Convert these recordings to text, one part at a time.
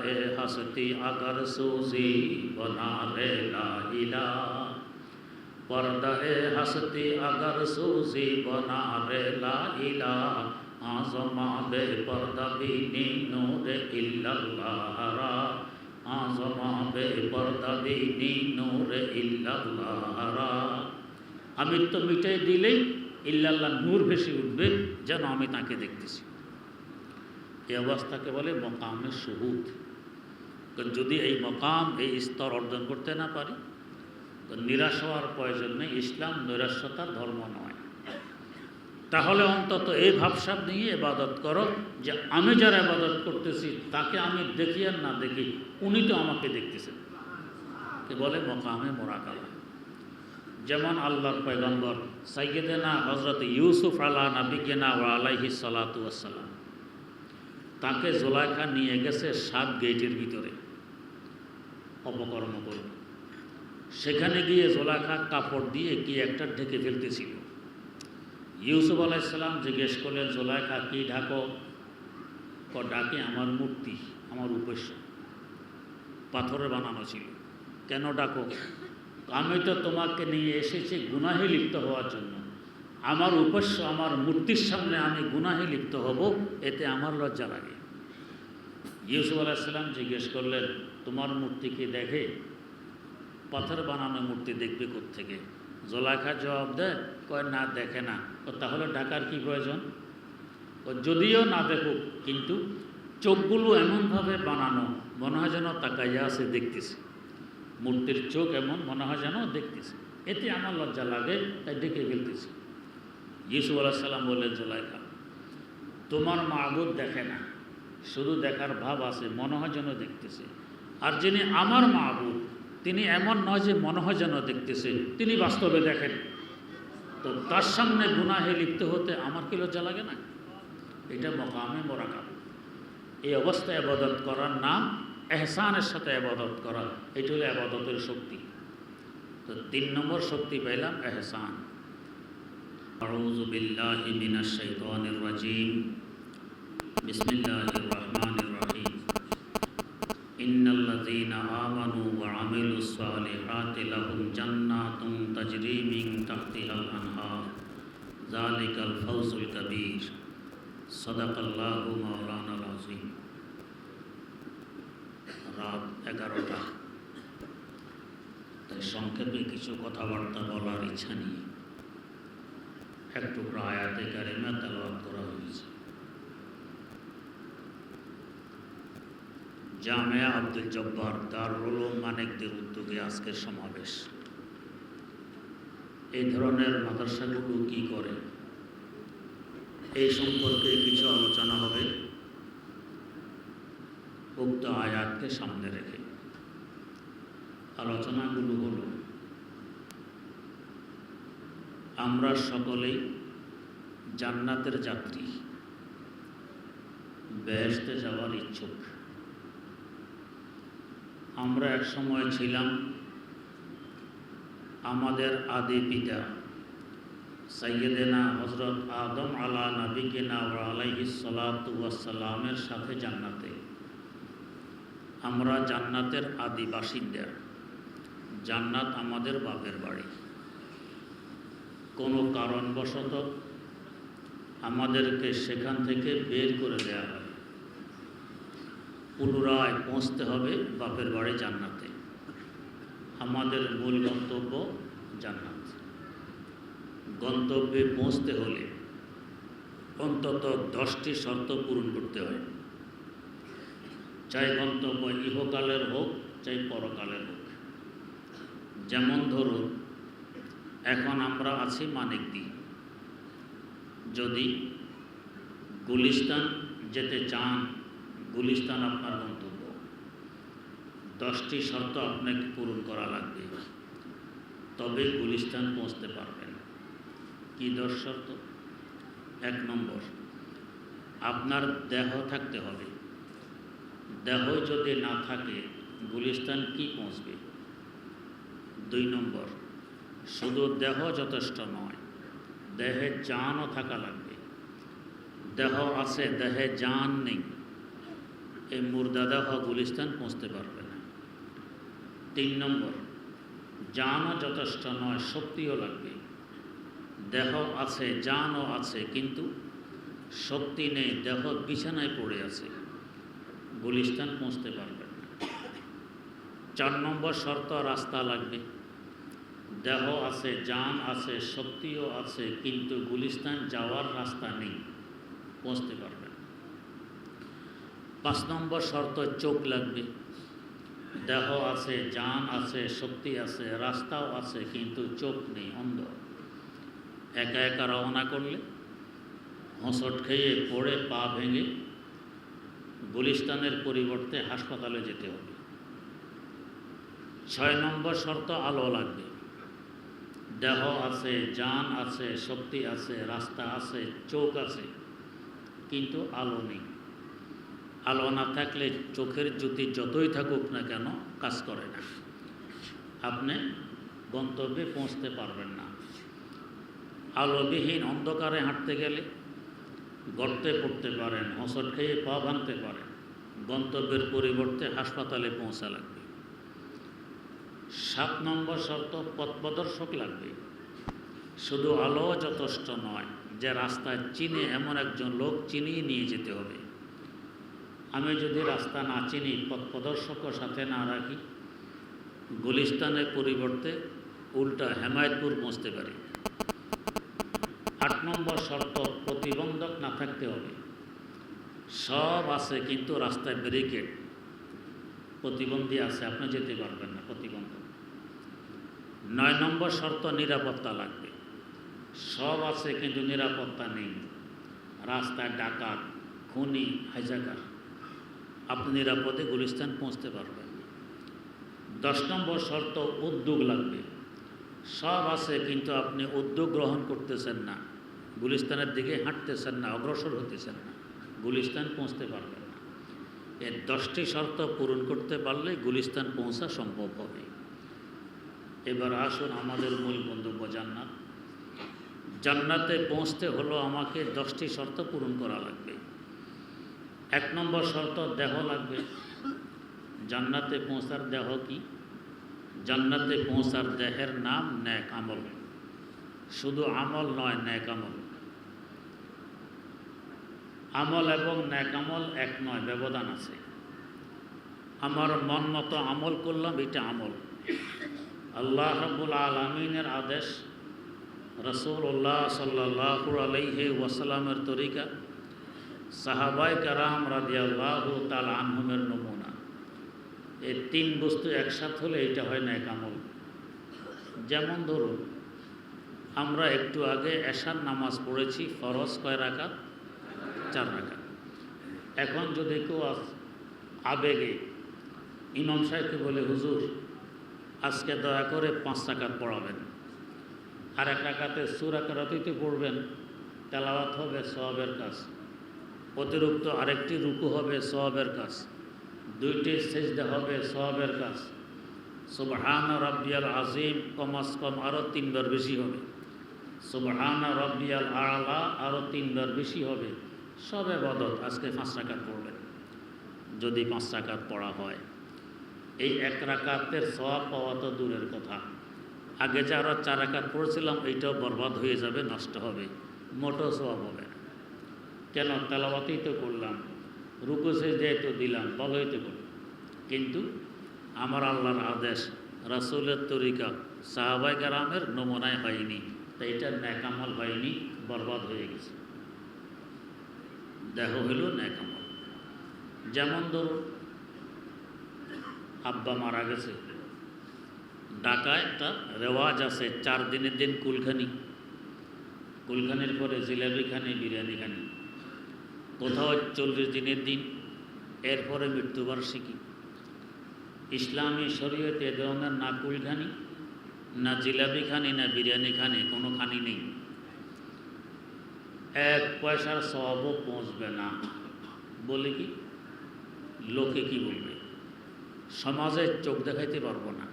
ए हस्ती अगर सूजी बना ले ला इला पर्दा ए हस्ती अगर सूजी बना रे ला इला आजमा बे पर्दा भी नूर इल्लल्लाहरा आजमा बे पर्दा भी नूर इल्लल्लाहरा আমৃত্য মিটাই দিলেই ইল্লাল্লাহ নূর ভেসে উঠবে যেন আমি তাকে দেখতেছি এই অবস্থাকে বলে মকামের সুহুদ যদি এই মকাম, এই স্তর অর্জন করতে না পারি, তো নিরাশ হওয়ার প্রয়োজন নেই, ইসলাম নৈরাস্যতার ধর্ম নয়। তাহলে অন্তত এই ভাবসাব নিয়ে এবাদত করো যে আমি যারা এবাদত করতেছি, তাকে আমি দেখি আর না দেখি, উনি তো আমাকে দেখতেছেন। কে বলে? মকামে মোরাকালা যেমন আল্লাহর পয়গম্বর, সাইয়েদেনা হজরত ইউসুফ আল্লাহ নাবিকেনা ও আলাইহি সালাতু আসসালাম তাকে জোলাইখা নিয়ে গেছে সাত গেটের ভিতরে। অপকর্ম করে। সেখানে গিয়ে জোলাইখা কাপড় দিয়ে কি একটা ঢেকে ফেলতেছিল। ইউসুফ আলাইসাল্লাম জিজ্ঞেস করলেন জোলাইখা কি ঢাকো? ক ডাকে আমার মূর্তি, আমার উপস্য পাথরে বানানো ছিল। কেন ডাকো আমি তো তোমাকে নিয়ে এসেছি গুনাহে লিপ্ত হওয়ার জন্য। আমার উপস্য আমার মূর্তির সামনে আমি গুনাহে লিপ্ত হব, এতে আমার লজ্জা লাগে। ইউসুফ আলাহিসাল্লাম জিজ্ঞেস করলেন তোমার মূর্তি কি দেখে? পাথর বানানো মূর্তি দেখবে থেকে জোলাখা জবাব দেয়, কয়, না, দেখে না। ও, তাহলে ঢাকার কি প্রয়োজন? ও, যদিও না দেখুক, কিন্তু চোখগুলো এমনভাবে বানানো মনে হয় যেন তাকাইয়া আছে, দেখতেছে। মূর্তির চোখ এমন মনে হয় যেন দেখতেছে। এতে আমার লজ্জা লাগে, তাই ডেকে ফেলতেছি। ইসুফ আলাহিসাল্লাম বললেন জোলাইখা, তোমার মাহবুদ দেখে না। শুধু দেখার ভাব আছে, মনে হয় যেন দেখতেছে। আর যিনি আমার মাহবুদ তিনি এমন নয় যে মনে হয় যেন দেখতেছে তিনি বাস্তবে দেখেন তো তার সামনে গুনাহে লিপ্ত হতে আমার কি লজ্জা লাগে না এটা মকামে মোরাকাম এই অবস্থায় আবাদত করার নাম এহসানের সাথে আবাদত করা এটি হলো আবাদতের শক্তি তো তিন নম্বর শক্তি পেলাম এহসান أعوذ بالله من الشيطان الرجيم بسم الله الرحمن الرحيم إن الذين آمنوا وعملوا الصالحات لهم جنات تجري من تحتها الأنهار ذلك الفوز الكبير صدق الله مولانا العظيم রাত এগারোটা তাই সংক্ষেপে কিছু কথাবার্তা বলার ইচ্ছা নিয়ে একটু আয়াতে কারিমা তেলাওয়াত করা হয়েছে জামিয়া আব্দুল জব্বার দারুল মানিকদের উদ্যোগে আজকের সমাবেশ। এই ধরনের মাদ্রাসাগুলো কি করে? এই সম্পর্কে কিছু আলোচনা হবে। উক্ত আয়াতকে সামনে রেখে। আলোচনাগুলো হল, আমরা সকলেই জান্নাতের যাত্রী বেহেস্তে যাওয়ার ইচ্ছুক। আমরা এক সময় ছিলাম আমাদের আদি পিতা সৈয়দেনা হজরত আদম আলা নবিকেনা আলাইহি সালাতামের সাথে জান্নাতে। আমরা জান্নাতের আদি বাসিন্দা জান্নাত আমাদের বাপের বাড়ি। কোনো কারণবশত আমাদেরকে সেখান থেকে বের করে হয় পুনরায় পৌঁছতে হবে বাপের বাড়ি জান্নাতে। আমাদের মূল গন্তব্য জান্নাত। গন্তব্যে পৌঁছতে হলে অন্তত দশটি শর্ত পূরণ করতে হয়। চাই গন্তব্য ইহকালের হোক, চাই পরকালের হোক। যেমন ধরুন, এখন আমরা আছি মানিক মানিকদি যদি গুলিস্তান যেতে চান গুলিস্তান আপনার গন্তব্য দশটি শর্ত আপনাকে পূরণ করা লাগবে। তবে গুলিস্তান পৌঁছতে পারবেন কি দশ শর্ত? এক নম্বর, আপনার দেহ থাকতে হবে। দেহ যদি না থাকে, গুলিস্তান কি পৌঁছবে? দুই নম্বর, শুধু দেহ যথেষ্ট নয়, দেহে জানও থাকা লাগবে। দেহ আছে, দেহে জান নেই। এই মুর্দাদাহ গুলিস্তান পৌঁছতে পারবে না। তিন নম্বর, জানও যথেষ্ট নয়, শক্তিও লাগবে। দেহ আছে, জানও আছে, কিন্তু শক্তি নেই, দেহ বিছানায় পড়ে আছে। গুলিস্তান পৌঁছতে পারবে না। চার নম্বর, শর্ত, রাস্তা লাগবে। দেহ আছে, জান আছে, শক্তিও আছে, কিন্তু গুলিস্তান যাওয়ার রাস্তা নেই, পৌঁছতে পারবে পাঁচ নম্বর শর্ত, চোখ লাগবে। দেহ আছে, জান আছে, শক্তি আছে, রাস্তাও আছে, কিন্তু চোখ নেই, অন্ধ। একা একা রওনা করলে, হোঁসট খেয়ে পড়ে পা ভেঙে গুলিস্তানের পরিবর্তে হাসপাতালে যেতে হবে। ছয় নম্বর শর্ত, আলো লাগবে। দেহ আছে, জান আছে, শক্তি আছে, রাস্তা আছে, চোখ আছে, কিন্তু আলো নেই। আলো না থাকলে চোখের জ্যোতি যতই থাকুক না কেন কাজ করে না। আপনি গন্তব্যে পৌঁছতে পারবেন না। আলোবিহীন অন্ধকারে হাঁটতে গেলে গর্তে পড়তে পারেন হসট খেয়ে পা ভাঙতে পারেন, গন্তব্যের পরিবর্তে হাসপাতালে পৌঁছা লাগবে। সাত নম্বর শর্ত পথ প্রদর্শক লাগবে। শুধু আলো যথেষ্ট নয়, যে রাস্তায় চিনে এমন একজন লোক চিনিয়ে নিয়ে যেতে হবে। আমি যদি রাস্তা না চিনি, পথ প্রদর্শকের সাথে না রাখি, গুলিস্তানের পরিবর্তে উল্টা হেমায়তপুর পৌঁছতে পারি। আট নম্বর শর্ত, প্রতিবন্ধক না থাকতে হবে। সব আছে, কিন্তু রাস্তায় ব্যারিকেড। প্রতিবন্ধী আছে, আপনি যেতে পারবেন না প্রতিবন্ধক। নয় নম্বর শর্ত, নিরাপত্তা লাগবে। সব আছে, কিন্তু নিরাপত্তা নেই। রাস্তায় ডাকাত, খুনি, হাইজাকার। আপনি নিরাপদে গুলিস্তান পৌঁছতে পারবেন। দশ নম্বর শর্ত, উদ্যোগ লাগবে। সব আছে, কিন্তু আপনি উদ্যোগ গ্রহণ করতেছেন না। গুলিস্তানের দিকে হাঁটতেছেন না, অগ্রসর হতেছেন না। গুলিস্তান পৌঁছতে পারবেন না। এর দশটি শর্ত পূরণ করতে পারলে গুলিস্তান পৌঁছা সম্ভব হবে। এবার আসুন আমাদের মূল গন্তব্য জান্নাত। জান্নাতে পৌঁছতে হলো আমাকে দশটি শর্ত পূরণ করা লাগবে। এক নম্বর শর্ত, দেহ লাগবে। জান্নাতে পৌঁছার দেহ কি? জান্নাতে পৌঁছার দেহের নাম ন্যাক আমল। শুধু আমল নয় ন্যাক আমল। আমল এবং ন্যাক আমল এক নয়, ব্যবধান আছে। আমার মন মতো আমল করলাম, এটা আমল। আল্লাহ রবুল আলমিনের আদেশ রসুল্লাহ সাল্লাহ আলহে ওয়াসালামের তরিকা সাহাবাই কারাম রাজিয়াল্লাহ তাল আনহমের নমুনা। এই তিন বস্তু একসাথ হলে এটা হয় না কামল যেমন ধরুন, আমরা একটু আগে এশার নামাজ পড়েছি, ফরজ কয় রাখা চার রাখা এখন যদি কেউ আবেগে, ইমাম সাহেবকে বলে, হুজুর, আজকে দয়া করে পাঁচ রাকাত পড়াবেন। আর এক রাকাতে সুরাকারাতিতে পড়বেন। তেলাওয়াত হবে সবের কাজ। অতিরিক্ত আরেকটি রুকু হবে সবের কাজ। দুইটি সেজদা হবে সবের কাজ। সুবহান রব্বিয়াল আজিম কমাস কম আরও তিনবার বেশি হবে। সুবহান রব্বিয়াল আলা আরও তিনবার বেশি হবে। সব এবাদত আজকে পাঁচ রাকাত পড়বেন। যদি পাঁচ রাকাত পড়া হয়। এই এক রাকাতের সব পাওয়া তো দূরের কথা। আগে যারা চার রাকাত পড়ছিলাম, এইটাও বরবাদ হয়ে যাবে, নষ্ট হবে। মোটো সব হবে না। কেন? তেলাবাতেই তো করলাম। রুকুসে দিয়ে তো দিলাম, ভালোই তো করলাম। কিন্তু আমার আল্লাহর আদেশ, রাসুলের তরিকা সাহাবাই কারামের নমুনায় হয়নি। তাই এটা ন্যাকামল হয়নি, বরবাদ হয়ে গেছে। দেহ হইল ন্যাকামল যেমন ধরুন, আব্বা মারা গেছে। ঢাকায় একটা রেওয়াজ আছে, চার দিনের দিন কুলখানি। কুলখানির পরে জিলাপি খানি বিরিয়ানি খানি কোথাও চল্লিশ দিনের দিন, এরপরে মৃত্যুবার্ষিকী। ইসলামী শরীয়তে এ ধরনের না কুলখানি, না জিলাপি খানি, না বিরিয়ানি খানি, কোনো খানি নেই। এক পয়সার স্বভাবও পৌঁছবে না। বলে কি? লোকে কি বলবে? সমাজে চোখ দেখাইতে পারব না।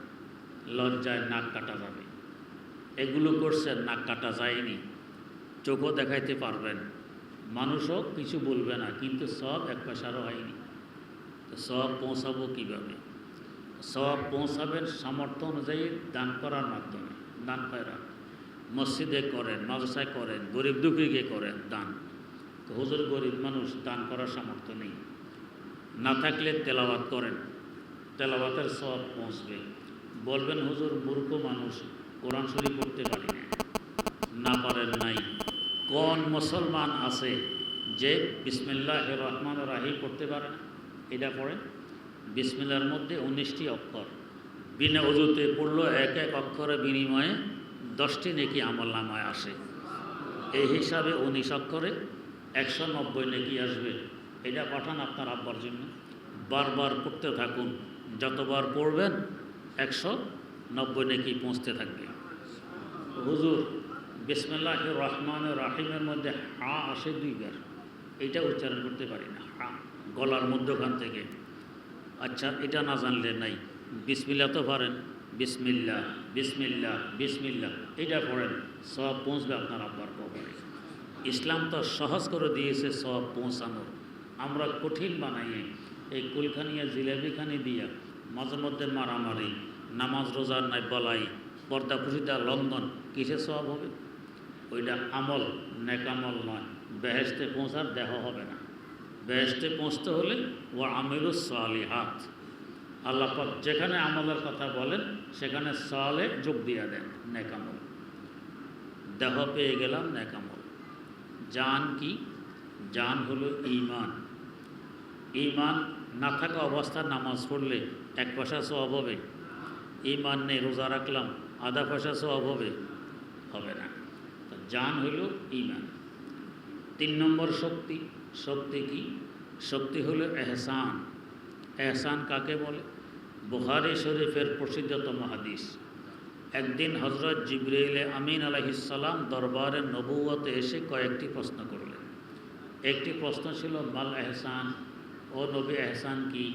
লজ্জায় নাক কাটা যাবে। এগুলো করছে, নাক কাটা যায়নি। চোখও দেখাইতে পারবেন। মানুষও কিছু বলবে না, কিন্তু সব এক পয়সারও হয়নি। তো সব পৌঁছাবো কীভাবে? সব পৌঁছাবেন সামর্থ্য অনুযায়ী দান করার মাধ্যমে, দান পায়রা মসজিদে করেন, মাদ্রাসায় করেন, গরিব দুঃখীকে করেন, দান। তো হুজুর গরিব মানুষ, দান করার সামর্থ্য নেই। না থাকলে তেলাওয়াত করেন, তেলাওয়াতের সব পৌঁছবে। বলবেন, হুজুর, মূর্খ মানুষ, কোরআন শরীফ করতে পারি না না পারেন নাই। কোন মুসলমান আছে যে বিসমিল্লাহ রহমান রাহি করতে পারে না? এটা পড়ে বিসমিল্লার মধ্যে উনিশটি অক্ষর। বিনা অজুতে পড়ল এক এক অক্ষরের বিনিময়ে দশটি নেকি আমল নামায় আসে। এই হিসাবে উনিশ অক্ষরে একশো নব্বই নেকি আসবে। এটা পাঠান আপনার আব্বার জন্য। বারবার পড়তে থাকুন। যতবার পড়বেন একশো নব্বই নেকি পৌঁছতে থাকবে। হুজুর বিসমিল্লাহ রহমান রাহিমের মধ্যে হা আসে দুইবার। এটা উচ্চারণ করতে পারি না। হা, গলার মধ্যখান থেকে। আচ্ছা এটা না জানলে নাই। বিসমিল্লা তো পারেন বিসমিল্লা বিসমিল্লা বিসমিল্লা। এটা পড়েন, সব পৌঁছবে আপনার আব্বার কবরে। ইসলাম তো সহজ করে দিয়েছে সব পৌঁছানোর আমরা কঠিন বানাইয়ে এই। কুলখানিয়া জিলেবিখানি দিয়া মাঝে মধ্যে মারামারি, নামাজ রোজার নাই বলাই, পর্দা লঙ্ঘন কিসে সব হবে? ওইটা আমল নেকামল নয়। বেহেস্তে পৌঁছার দেহ হবে না। বেহেস্তে পৌঁছতে হলে ও আমিরু সালি হাত আল্লাহ যেখানে আমলের কথা বলেন, সেখানে সালে যোগ দিয়া দেন নেকামল দেহ পেয়ে গেলাম নেকামল জান কি? জান হলো ইমান ইমান না থাকা অবস্থায় নামাজ পড়লে এক পয়সা সব হবে। ইমান নেই রোজা রাখলাম, আধা পয়সা সব হবে। হবে না। জান হইল ইমান তিন নম্বর শক্তি শক্তি কি? শক্তি হলো এহসান। এহসান কাকে বলে? বুখারি শরীফের প্রসিদ্ধতম হাদিস। একদিন হজরত জিবরাইলে আমিন আলহিসাল্লাম দরবারে নবুয়তে এসে কয়েকটি প্রশ্ন করলেন। একটি প্রশ্ন ছিল, মাল এহসান? ও নবী, এহসান কি?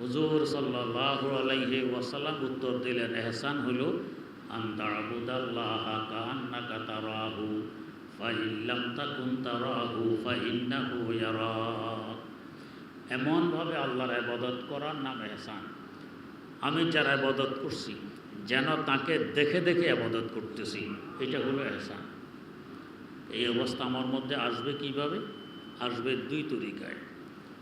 হুজুর সাল্লাহ আলাইহি ওয়াসাল্লাম উত্তর দিলেন, এহসান হল আন্তাবুদাল্লাহ কান্নাকা তারাহু ফাইল্লাম তাকুন তারাহু, ফাইন্নাহু ইয়ারাক। এমনভাবে আল্লাহর আবাদত করার নাম এহসান। আমি যার আবাদত করছি, যেন তাকে দেখে দেখে আবাদত করতেছি, এটা হলো এহসান। এই অবস্থা আমার মধ্যে আসবে কীভাবে? আসবে দুই তরিকায়।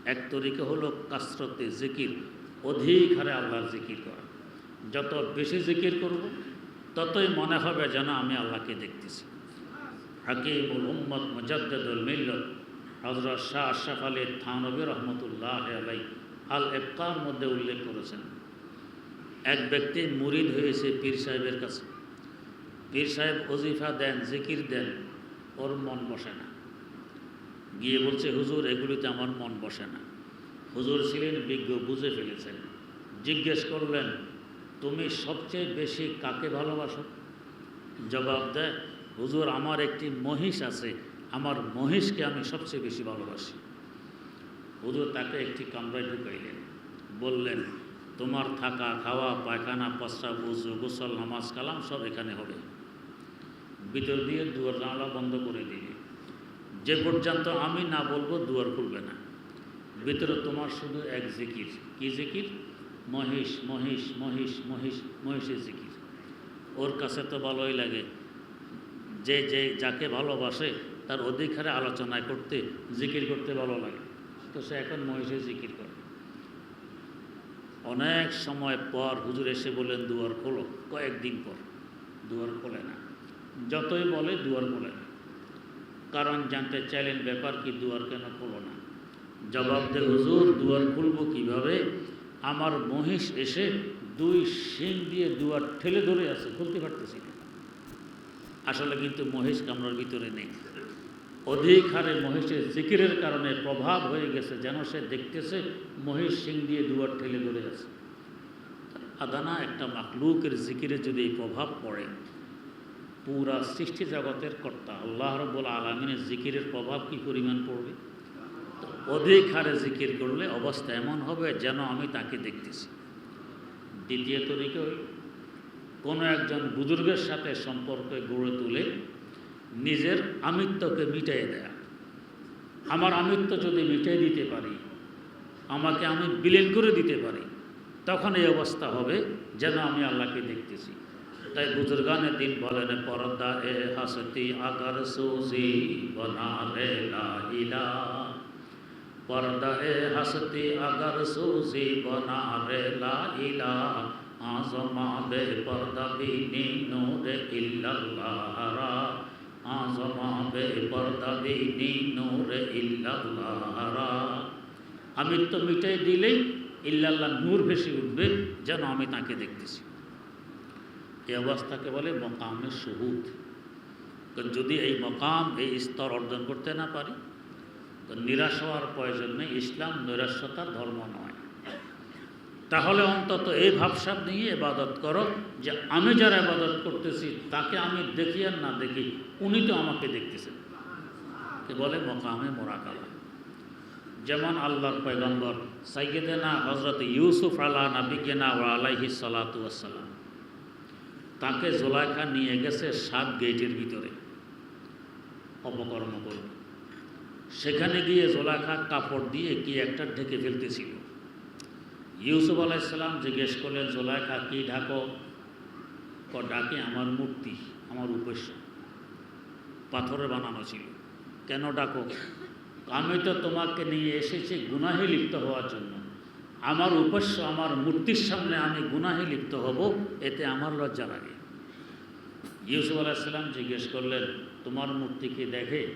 এক তরিকা হলো কাসরতে জিকির, অধিক হারে আল্লাহর জিকির করা। যত বেশি জিকির করব ততই মনে হবে যেন আমি আল্লাহকে দেখতেছি। হাকিমুল উম্মত মুজাদ্দুল মিল্ল হজরত শাহ আশরাফ আলী থানবী রহমতুল্লাহ আলাই আল এফকার মধ্যে উল্লেখ করেছেন। এক ব্যক্তি মুরিদ হয়েছে পীর সাহেবের কাছে। পীর সাহেব ওজিফা দেন, জিকির দেন, ওর মন বসে না। গিয়ে বলছে, হুজুর, এগুলিতে আমার মন বসে না। হুজুর ছিলেন বিজ্ঞ, বুঝে ফেলেছেন। জিজ্ঞেস করলেন তুমি সবচেয়ে বেশি কাকে ভালোবাসো? জবাব দেয়, হুজুর, আমার একটি মহিষ আছে। আমার মহিষকে আমি সবচেয়ে বেশি ভালোবাসি। হুজুর তাকে একটি কামরায় ঢুকাইলেন। বললেন, তোমার থাকা, খাওয়া, পায়খানা প্রস্রাব উজু গোসল, নামাজ, কালাম সব এখানে হবে। ভিতর দিয়ে দুয়ার জানলা বন্ধ করে দিবে যে পর্যন্ত আমি না বলব, দুয়ার খুলবে না। ভিতরে তোমার শুধু এক জিকির। কি জিকির? মহিষ মহিষ মহিষ মহিষ, মহিষের জিকির। ওর কাছে তো ভালোই লাগে। যে যে যাকে ভালোবাসে, তার অধিকারে আলোচনা করতে, জিকির করতে ভালো লাগে। তো সে এখন মহিষের জিকির করে। অনেক সময় পর হুজুর এসে বলেন দুয়ার খোলো। কয়েকদিন পর। দুয়ার খোলে না। যতই বলে, দুয়ার খোলে না। কারণ জানতে চাইলেন, ব্যাপার কি, দুয়ার কেন খোলো না? জবাব দে, হুজুর, দুয়ার খুলবো কীভাবে? আমার মহিষ এসে দুই শিং দিয়ে দুয়ার ঠেলে ধরে আছে, খুলতে পারতেছি না। আসলে কিন্তু মহিষ কামরার ভিতরে নেই। অধিক হারে মহিষের জিকিরের কারণে প্রভাব হয়ে গেছে, যেন সে দেখতেছে মহিষ সিং দিয়ে দুয়ার ঠেলে ধরে আছে। আদানা একটা মাকলুকের জিকিরে যদি এই প্রভাব পড়ে, পুরা সৃষ্টি জগতের কর্তা আল্লাহ রব্বুল আলমিনের জিকিরের প্রভাব কি পরিমাণ পড়বে? অধিক হারে জিকির করলে অবস্থা এমন হবে যেন আমি তাকে দেখতেছি। দ্বিতীয় তরিকা কোনো একজন বুজুর্গের সাথে সম্পর্ক গড়ে তুলে নিজের আমিত্বকে মিটাই দেয়া। আমার আমিত্ব যদি মিটাই দিতে পারি, আমাকে আমি বিলীন করে দিতে পারি, তখন এই অবস্থা হবে যেন আমি আল্লাহকে দেখতেছি। তাই বুজুর্গানের দিন বলেন, পর্দা এ হাসতি আকার সুজি বনা রে ইলা পর্দায় হাসতি আগর সুসি বনা রে লাইলা আজমা বে পর্দা বিনি নূরে ইল্লাল্লাহরা আজমাবে বে পর্দা বিনি নূরে ইল্লাল্লাহরা। আমি তো মিটাই দিলেই ইল্লাল্লাহ নূর ভেসে উঠবে যেন আমি তাকে দেখতেছি। এই অবস্থাকে বলে মকামে সহুদ। যদি এই মকাম, এই স্তর অর্জন করতে না পারি তো নিরাশ হওয়ার প্রয়োজন নেই, ইসলাম নৈরাস্যতার ধর্ম নয়। তাহলে অন্তত এই ভাবসাব নিয়ে এবাদত করো যে আমি যারা এবাদত করতেছি, তাকে আমি দেখি আর না দেখি, উনি তো আমাকে দেখতেছেন। কে বলে? মকামে মোরাকালা যেমন আল্লাহর পয়গম্বর সাইয়েদেনা হজরত ইউসুফ আল্লাহ নাবিকেনা ও আলাইহি সালাতু আসসালাম তাকে জোলাইখা নিয়ে গেছে সাত গেটের ভিতরে। অপকর্ম করবে সেখানে গিয়ে জোলাখা কাপড় দিয়ে কি একটা ঢেকে ফেলতেছিল। ইউসুফ আলাইসাল্লাম জিজ্ঞেস করলেন, জোলাখা, কি ঢাকো? ক ডাকে আমার মূর্তি, আমার উপস্য পাথরের বানানো ছিল। কেন ডাকো আমি তো তোমাকে নিয়ে এসেছি গুনাহে লিপ্ত হওয়ার জন্য। আমার উপস্য আমার মূর্তির সামনে আমি গুনাহে লিপ্ত হব, এতে আমার লজ্জা লাগে। ইউসুফ আলাইসাল্লাম জিজ্ঞেস করলেন, তোমার মূর্তি কি দেখে?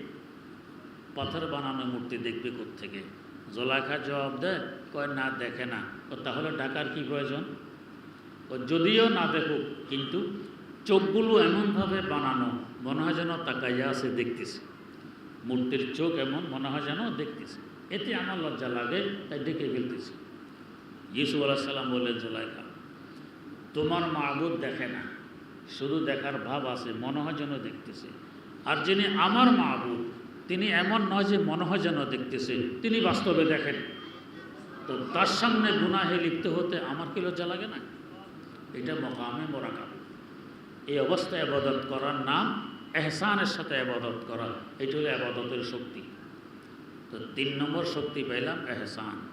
পাথর বানানো মূর্তি দেখবে থেকে জোলাখা জবাব দেয়, কয়, না, দেখে না। ও তাহলে ঢাকার কি প্রয়োজন? ও যদিও না দেখুক, কিন্তু চোখগুলো এমনভাবে বানানো মনে হয় যেন তাকাইয়া আছে, দেখতেছে। মূর্তির চোখ এমন মনে হয় যেন দেখতেছে। এতে আমার লজ্জা লাগে, তাই ডেকে ফেলতেছি। ইসু আলাহিসাল্লাম বললেন, জোলাইখা, তোমার মাহবুদ দেখে না। শুধু দেখার ভাব আছে, মনে হয় যেন দেখতেছে। আর যিনি আমার মাহবুদ তিনি এমন নয় যে মনে হয় যেন দেখতেছে, তিনি বাস্তবে দেখেন। তো তার সামনে গুনাহে লিপ্ত হতে আমার কি লজ্জা লাগে না? এটা মকামে মোরাকাম। এই অবস্থায় আবাদত করার নাম এহসানের সাথে আবাদত করা। এটা হলো আবাদতের শক্তি। তো তিন নম্বর শক্তি পাইলাম এহসান।